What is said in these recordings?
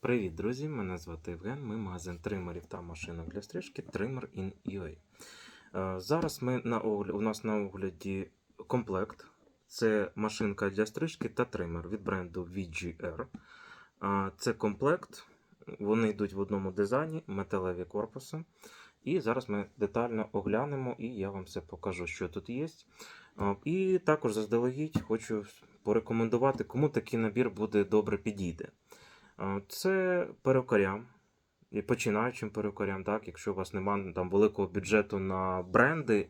Привіт, друзі! Мене звати Євген. Ми магазин тримерів та машинок для стрижки Trimmer in UA. Е, Зараз ми на огляд, у нас на огляді комплект. Це машинка для стрижки та тример від бренду VGR. Е, Це комплект. Вони йдуть в одному дизайні, металеві корпуси. І зараз ми детально оглянемо і я вам все покажу, що тут є. Е, І також заздалегідь хочу порекомендувати, кому такий набір буде добре підійде. Це перукарям і починаючим перукарям, так, якщо у вас немає там великого бюджету на бренди,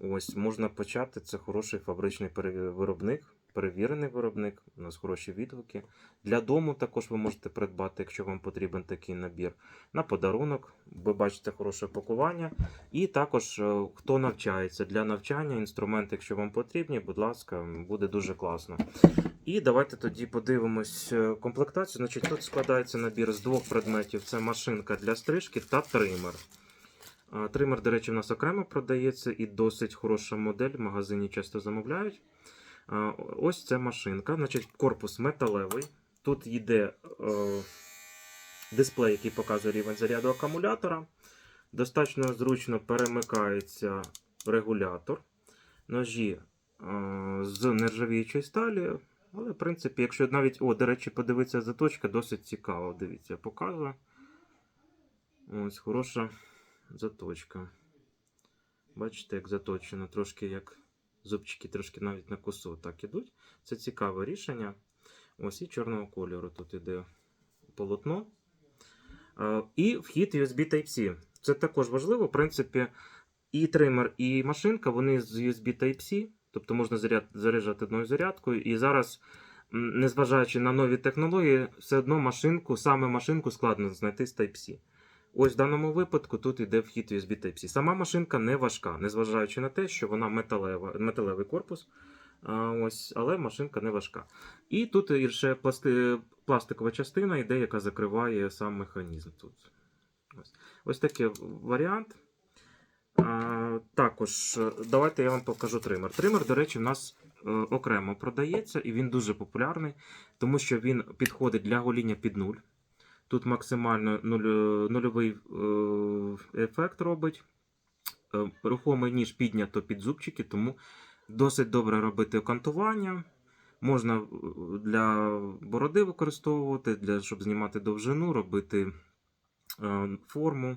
ось можна почати. Це хороший фабричний виробник, перевірений виробник, у нас хороші відгуки. Для дому також ви можете придбати, якщо вам потрібен такий набір. На подарунок, ви бачите хороше пакування. І також е, хто навчається для навчання, інструменти, якщо вам потрібні, будь ласка, буде дуже класно. І давайте тоді подивимось е, комплектацію. Значить, тут складається набір з двох предметів: це машинка для стрижки та тример. Тример, до речі, в нас окремо продається і досить хороша модель. В магазині часто замовляють. Ось це машинка. Значить, корпус металевий. Тут йде е, дисплей, який показує рівень заряду акумулятора. Достатньо зручно перемикається регулятор. Ножі е, з нержавіючої сталі. Але, в принципі, якщо навіть, о, до речі, подивитися заточка, досить цікаво. Дивіться, я показую. Ось хороша заточка. Бачите, як заточено, трошки як зубчики, трошки навіть на косу так ідуть. Це цікаве рішення. Ось і чорного кольору тут іде полотно. І вхід USB Type-C. Це також важливо. В принципі, і тример, і машинка вони з USB Type-C. Тобто можна заряд, заряджати одною зарядкою. І зараз, незважаючи на нові технології, все одно машинку, саме машинку складно знайти з Type-C. Ось в даному випадку тут йде вхід USB Type-C. Сама машинка не важка, незважаючи на те, що вона металева, металевий корпус. Ось, але машинка не важка. І тут ще пласти, пластикова частина йде, яка закриває сам механізм. Тут. Ось, ось такий варіант. Також е, давайте я вам покажу тример. Тример, до речі, в нас е, окремо продається і він дуже популярний, тому що він підходить для гоління під нуль. Тут максимально нуль, нульовий е, ефект робить. Е, рухомий ніж піднято під зубчики, тому досить добре робити окантування. Можна е, для бороди використовувати, для, щоб знімати довжину, робити е, форму.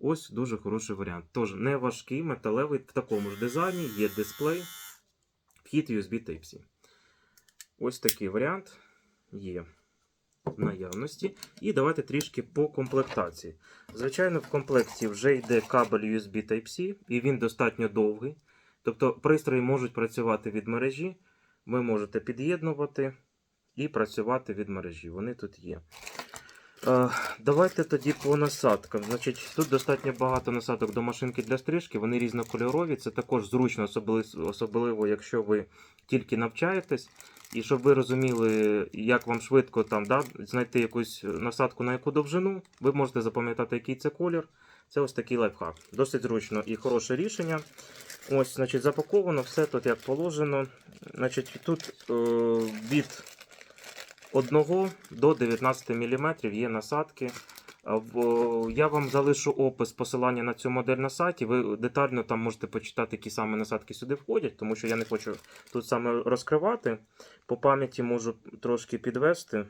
Ось дуже хороший варіант. Тож не важкий, металевий, в такому ж дизайні, є дисплей, вхід USB Type-C. Ось такий варіант є в наявності. І давайте трішки по комплектації. Звичайно, в комплекті вже йде кабель USB Type-C, і він достатньо довгий. Тобто пристрої можуть працювати від мережі, ви можете під'єднувати і працювати від мережі. Вони тут є. Е, Давайте тоді по насадкам. Значить, Тут достатньо багато насадок до машинки для стрижки, вони різнокольорові. Це також зручно, особливо, якщо ви тільки навчаєтесь. І щоб ви розуміли, як вам швидко там да, знайти якусь насадку на яку довжину, ви можете запам'ятати, який це колір. Це ось такий лайфхак. Досить зручно і хороше рішення. Ось, значить, запаковано все тут як положено. Значить, Тут е, від 1 до 19 мм є насадки. Я вам залишу опис посилання на цю модель на сайті. Ви детально там можете почитати, які саме насадки сюди входять, тому що я не хочу тут саме розкривати. По пам'яті можу трошки підвести.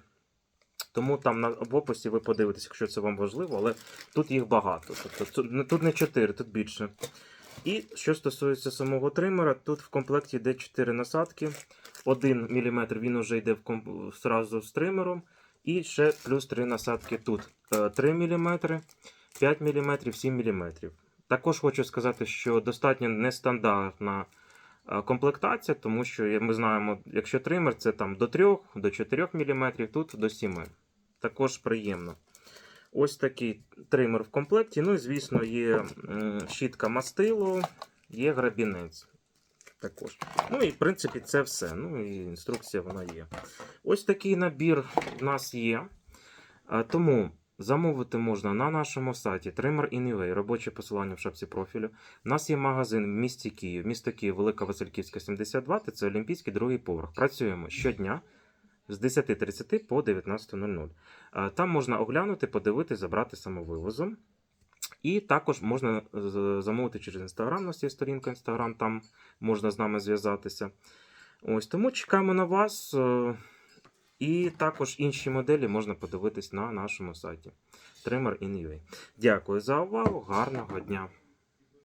Тому там в описі ви подивитесь, якщо це вам важливо, але тут їх багато. Тобто тут не 4, тут більше. І що стосується самого тримера, тут в комплекті йде 4 насадки. 1 мм він вже йде в комп... зразу з тримером. І ще плюс 3 насадки тут. Е, 3 мм, 5 мм, 7 мм. Також хочу сказати, що достатньо нестандартна е, комплектація, тому що ми знаємо, якщо тример це там до 3 до 4 мм, тут до 7 Також приємно. Ось такий тример в комплекті. Ну і, звісно, є щітка мастило, є грабінець. Також. Ну і в принципі це все. Ну і інструкція вона є. Ось такий набір в нас є. Тому замовити можна на нашому сайті Trimmer Anyway, робоче посилання в шапці профілю. У нас є магазин в місті Київ, місто Київ, Велика Васильківська, 72, це Олімпійський другий поверх. Працюємо щодня з 10.30 по 19.00. Е, Там можна оглянути, подивити, забрати самовивозом. І також можна замовити через Інстаграм. у нас є сторінка Інстаграм, там можна з нами зв'язатися. Ось тому чекаємо на вас. е, І також інші моделі можна подивитись на нашому сайті Trimmer.in.ua. Дякую за увагу, гарного дня!